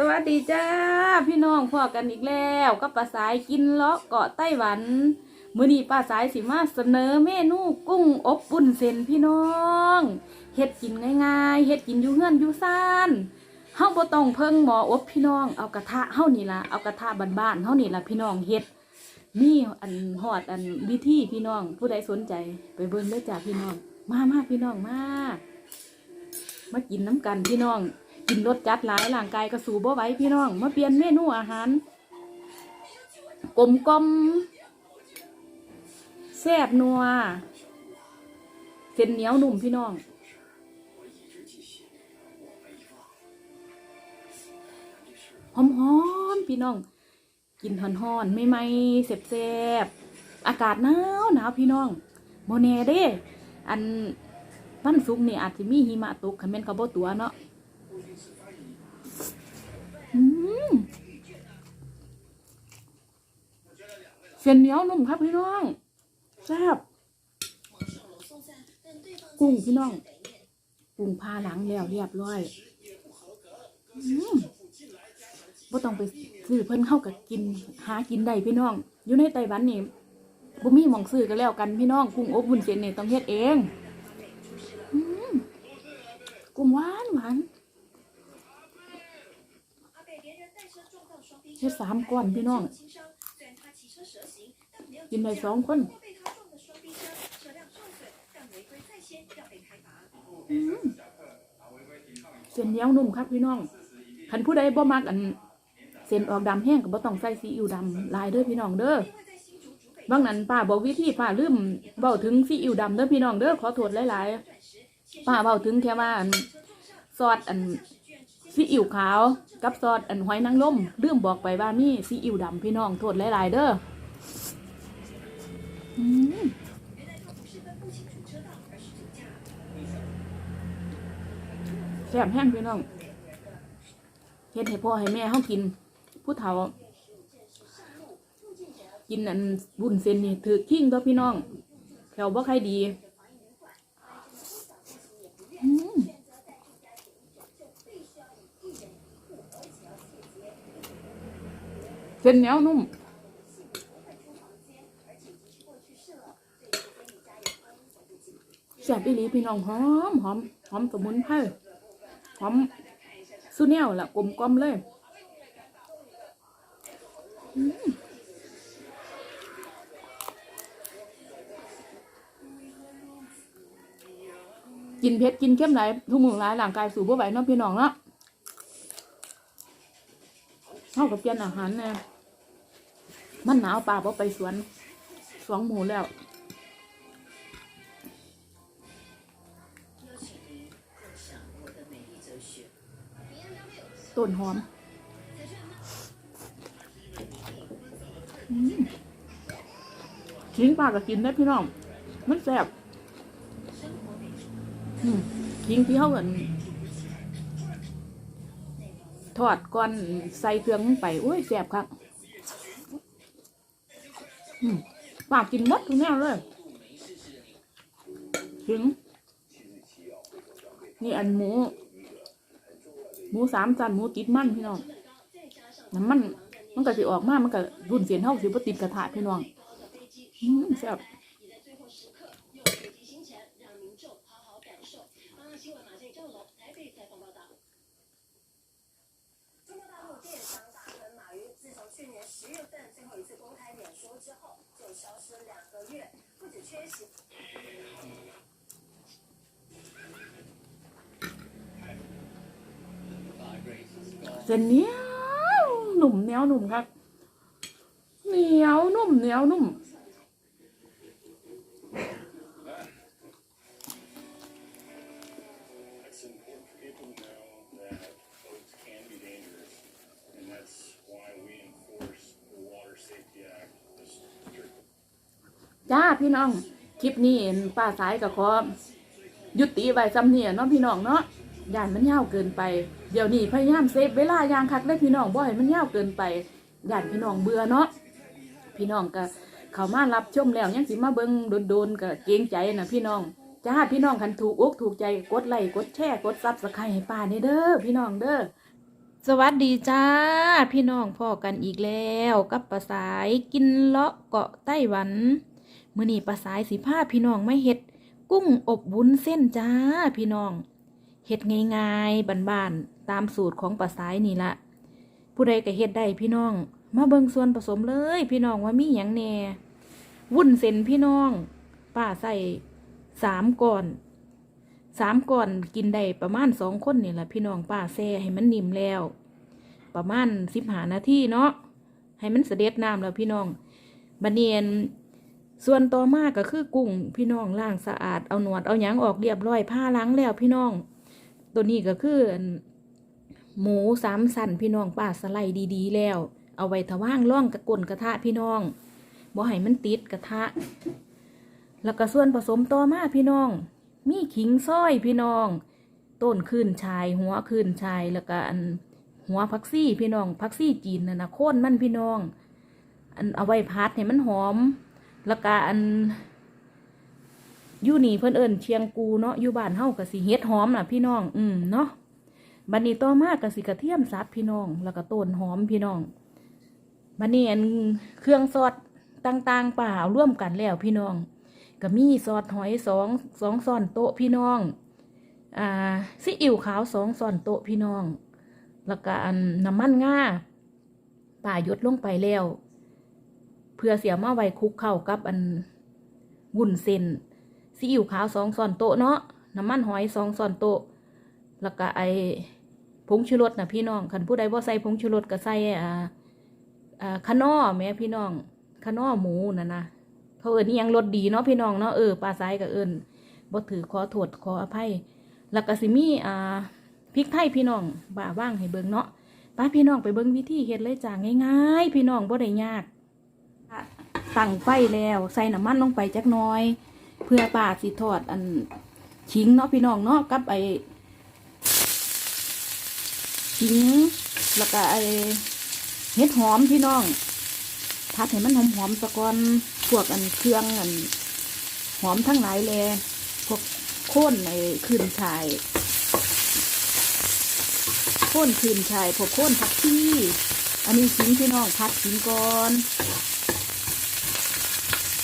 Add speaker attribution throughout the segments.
Speaker 1: สวัสดีจ้า พี่น้องพอกันอีกแล้วก็ป้าสายกินเลาะเกาะไต้หวันมื้อนี้ป้าสายสิมาเสนอเมนูกุ้งอบปุ้นเส้นพี่น้องเฮ็ดกินง่ายๆเฮ็ดกินอยู่เฮือนอยู่ซ่านเฮาบ่ต้องเพิ่งหมออบพี่น้องเอากระทะเฮานี่ล่ะเอากระทะบ้านๆเฮานี่ล่ะพี่น้องเฮ็ดมีอันฮอดอันวิธีพี่น้อง ผู้ใดสนใจไปเบิ่งเด้อจ้าพี่น้อง มามาพี่น้องมามากินน้ำกันพี่น้อง กินรสจัดหลายร่างกายกระสูบ่ไหว้พี่น้อง มาเปลี่ยนเมนูอาหารกลมกลมแซ่บนัวเส้นเหนียวนุ่มพี่น้องหอมหอมพี่น้อง กินหอนหอนไม่ไม่เสบเสบอากาศหนาวหนาวพี่น้องโมเน่เด้ อันวันศุกร์นี่อาจจะมีหิมะตกคันแม่นเขาบ่ตัวเนาะ อืมเส้นเหนียวนุ่มครับพี่น้องแซ่บกุ้งพี่น้องกุ้งพาหลังแล้วเรียบร้อยอืมบ่ต้องไปซื้อเพิ่นเข้ากับกิน หากินได้พี่น้อง อยู่ในไต้หวันนี่บ่มีหมองซื้อก็แล้วกันพี่น้องกุ้งอบวุ้นเส้นนี่ต้องเฮ็ดเองอืมกุ้งหวานหวาน แค่สามก้อนพี่น้องกินได้สองคนอืมเส้นเหนียวนุ่มครับพี่น้องคันผู้ใดบ่มักอันเส้นออกดำแห้งก็บ่ต้องใส่ซีอิ๊วดำหลายเด้อพี่น้องเด้อบางนั้นป้าบอกวิธีป้าลืมเว้าถึงซีอิ๊วดำเด้อพี่น้องเด้อขอโทษหลายๆป้าเว้าถึงแค่ว่าอันซอสอัน ซีอิ๊วขาว กับซอสอันหอยนางรมลืมบอกไปว่ามีซีอิ๊วดำพี่น้องโทษหลายๆเด้ออืมแซ่บแห้งพี่น้องเฮ็ดให้พ่อให้แม่เฮากิน ผู้เฒ่า กินอันบุญเส้นนี่ถือขิ้งตัวพี่น้องแถวบ่ใครดีอืม เส้นเหนียวนุ่ม แซ่บอีหลีพี่น้องหอมหอมหอมสมุนไพรหอมสุเนียวล่ะกลมกลมเลยกินเผ็ดกินเข้มไหลยทุกมือหลายร่างกายสู่บ่ไหวเนาะพี่น้องเนาะ เข้ากับเปลี่ยนอาหารแน่มันหนาวป่าเพอไปสวนสวงหมูแล้วต้นหอมขิงปลาก็กินได้พี่น้อง มันแซ่บขิงที่เขาเหมือน ทอดก้อนใส่เครื่องไปอุ้ยแสบครับปากกินมดทุกแนวเลย ถึง นี่อันหมู หมูสามจันหมูติดมันพี่น้องน้ำมัน มันก็สิออกมามันก็รุ่นเสียนเท่าสิบติดกระทะพี่น้องอืมแซ่บ
Speaker 2: 电商大亨马云，自从去年十月份最后一次公开脸书之后，就消失两个月，不止缺席。
Speaker 1: เส้นเหนียวหนุ่มเหนียวหนุ่มครับเหนียวนุ่มเหนียวนุ่ม จ้าพี่น้อง คลิปนี้ป้าสายกับขอยุติไว้ซ้ำเนี่ยเนาะพี่น้องเนาะย่านมันยาวเกินไป เดี๋ยวนี้พยายามเซฟเวลาอย่างคักเลยพี่น้องบ่ให้มันยาวเกินไปย่านพี่น้องเบื่อเนาะพี่น้องก็เขามารับชมแล้วยังสิมาเบิ่งโดนๆก็เกรงใจนะพี่น้องจ้าพี่น้องคันถูกอกถูกใจกดไลค์กดแชร์กดซับสไครต์ให้ป้าเนี่ยเด้อพี่น้องเด้อสวัสดีจ้า พี่น้องพ่อกันอีกแล้ว กับปลาสายกินเลาะเกาะไต้หวัน มื้อนี้ปลาสายสิพาพี่น้องไมาเฮ็ด กุ้งอบวุ้นเส้นจ้าพี่น้องเฮ็ดง่ายๆบานๆตามสูตรของปลาสายนี่ละผู้ใดก็เฮ็ดได้พี่น้อง มาเบิ่งส่วนผสมเลย พี่น้องว่ามีหยังแน่วุ้นเส้นพี่น้องป้าใส่สามก่อนสามก่อนกินได้ประมาณสองคนนี่แหละพี่น้องป้าแซ่ให้มันนิ่มแล้ว ประมาณสิบหานาทีเนาะให้มันเสด็จน้ำแล้วพี่น้องบันเนียน ส่วนต่อมาก็คือกุ้งพี่น้องล้างสะอาดเอาหนวดเอาหยังออกเรียบร้อยผ้าล้างแล้วพี่น้อง ตัวนี้ก็คือ หมูสามสันพี่น้องป้าสไลด์ดีๆ แล้ว เอาไว้ทว่างร่องกระกลนกระทะพี่น้องบ่ให้มันติดกระทะ แล้วก็ส่วนผสมต่อมาพี่น้อง มีขิงซอยพี่น้อง ต้นขึ้นชาย หัวขึ้นชายแล้วก็อันหัวพักซี่พี่น้องพักซี่จีนนะนะโค่นมันพี่น้อง อันเอาไว้พัดให้มันหอม แล้วก็อันอยู่นี่เพิ่นเอิญเชียงกูเนาะอยู่บ้านเฮาก็สิเฮ็ดหอมน่ะพี่น้อง อืมเนาะบัดนี้ต่อมาก็สิกระเทียมสับพี่น้อง แล้วก็ต้นหอมพี่น้องบัดนี้อันเครื่องซอสต่างๆป่าเอาร่วมกันแล้วพี่น้องก็มีซอสหอยสองสองซ้อนโต๊ะพี่น้อง อ่าซีอิ๊วขาวสองซ้อนโต๊ะพี่น้อง แล้วก็อันน้ำมันง่าป่ายดลงไปแล้ว เพื่อเสียมาไว้คุกเข้ากับอันวุ้นเส้นซีอิ๊วขาวสองซอนโต๊ะเนาะน้ำมันหอยสองซอนโต๊ะแล้วก็ไอผงชูรสนะพี่น้องคันผู้ใดบ่ใส่ผงชูรสก็ใส่อ่าอ่าขนอแม่พี่น้องขนอหมูน่ะนะเขาเอิญยังรสดีเนาะพี่น้องเนาะเออปลาไซก็เอิญบ่ถือขอโทษขออภัยแล้วก็สิมีอ่าพริกไทยพี่น้องบ่าว่างให้เบิ่งเนาะป้าพี่น้องไปเบิ่งวิธีเฮ็ดเลยจ้าง่ายๆ พี่น้องบ่ได้ยาก ตั้งไฟแล้ว ใส่น้ำมันลงไปจักน่อย เพื่อป้าสิทอดอันขิงเนาะพี่น้องเนาะกับไอขิงแล้วก็ไอเห็ดหอมพี่น้องพัดให้มันหอมๆสะก่อนพวกอันเครื่องอันหอมทั้งหลายเลยพวกโค่นในคืนชายโค่นคืนชายพวกโค่นผักชีอันนี้ชิ้นพี่น้องพัดชิ้นก่อน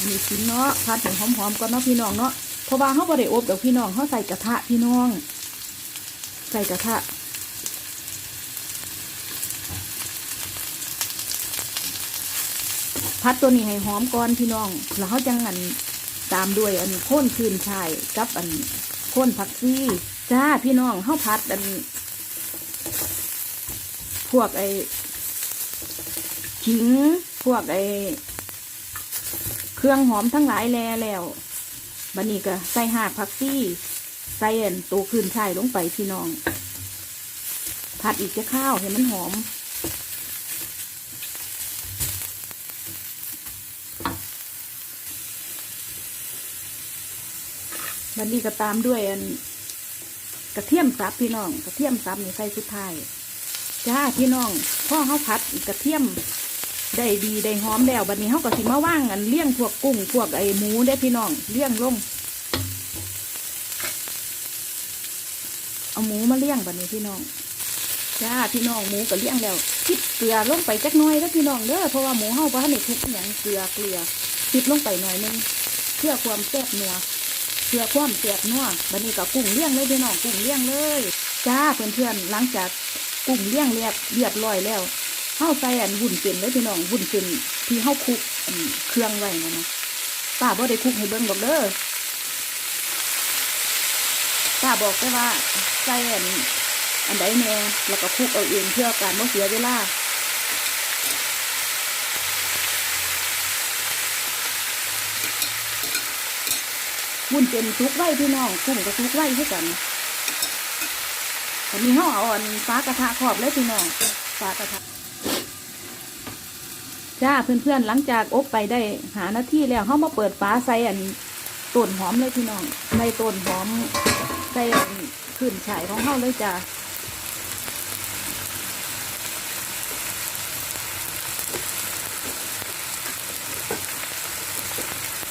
Speaker 1: อันนี้ชิ้นเนาะพัดให้หอมๆก่อนเนาะพี่น้องเนาะเพราะว่าเขาบ่ได้อบดอกพี่น้องเขาใส่กระทะพี่น้อง ใส่กระทะพัดตัวนี้ให้หอมก่อนพี่น้อง แล้วเขาจังอันตามด้วยอันโค่นคืนชายกับอันโค่นผักซี่จ้าพี่น้องเขาพัดอัน พวกไอ้ขิง พวกไอ้ เครื่องหอมทั้งหลายแลแล้วบันนี้ก็ใส่หากผักซี่ใส่อันตัวคืนชายลงไปพี่น้อง ผัดอีกจะข้าวให้มันหอม บันนี้ก็ตามด้วยอันกระเทียมสับพี่น้อง กระเทียมสับนี่ใส่สุดท้ายจ้าพี่น้องพ่อเขาพัดกระเทียม ได้ดีได้หอมแล้วบัดนี้เขาก็สิมาว่างอันเลี้ยงพวกกุ้งพวกไอ้หมูได้พี่น้องเลี้ยงลงเอาหมูมาเลี้ยงบัดนี้พี่น้องจ้าพี่น้องหมูก็เลี้ยงแล้วคิดเกลือลงไปจักน้อยแล้วพี่น้องเด้อเพราะว่าหมูเฮาบ่ทันได้ทุกอย่างเกลือเกลือคิดลงไปหน่อยหนึงเพื่อความแซ่บนัวเพื่อความเสียบนัวบันนี้ก็กุ้งเลี้ยงเลยพี่น้องกุ้งเลี้ยงเลย จ้าเพื่อนๆหลังจากกุ้งเลี้ยงเรียบเรียบร้อยแล้ว เฮาใส่อันวุ้นเส้นเลยพี่น้องวุ้นเส้นที่เฮาคุกเครื่องไว้นะนะป้าบ่ได้คุกให้เบิ่งบอกเด้อป้าบอกแค่ว่าใส่อันอันใดแน่แล้วก็คุกเอาเองเพื่อการบ่เสียเวลาวุ้นเป็นซุกไว้พี่น้องกุ้งก็ซุกไว้คือกันแต่มีห่ออ่อนฟ้ากระทะขอบเลยพี่น้องฟ้ากระทะ จ้าเพื่อนๆหลังจากอบไปได้หานาทีแล้วเขามาเปิดฟ้าใส่อันต้นหอมเลยพี่น้องในต้นหอมใส่อันขึ้นฉายของเขาเลยจ้า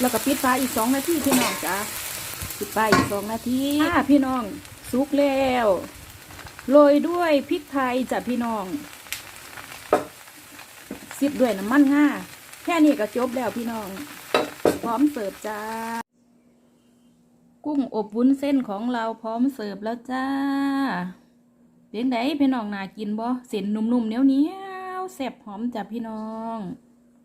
Speaker 1: แล้วก็ปิดฟ้าอีกสองนาทีพี่น้องจ้าปิดฟ้าอีกสองนาทีอ่าพี่น้องสุกแล้วโรยด้วยพริกไทยจ้ะพี่น้อง ซิบด้วยน้ำมันง่าแค่นี้ก็จบแล้วพี่น้อง พร้อมเสิร์ฟจ้า กุ้งอบวุ้นเส้นของเราพร้อมเสิร์ฟแล้วจ้าเป็นไดพี่น้องน่ากินบ่เส้นนุ่มๆเหนียวแซ่บหอมจ้ะพี่น้อง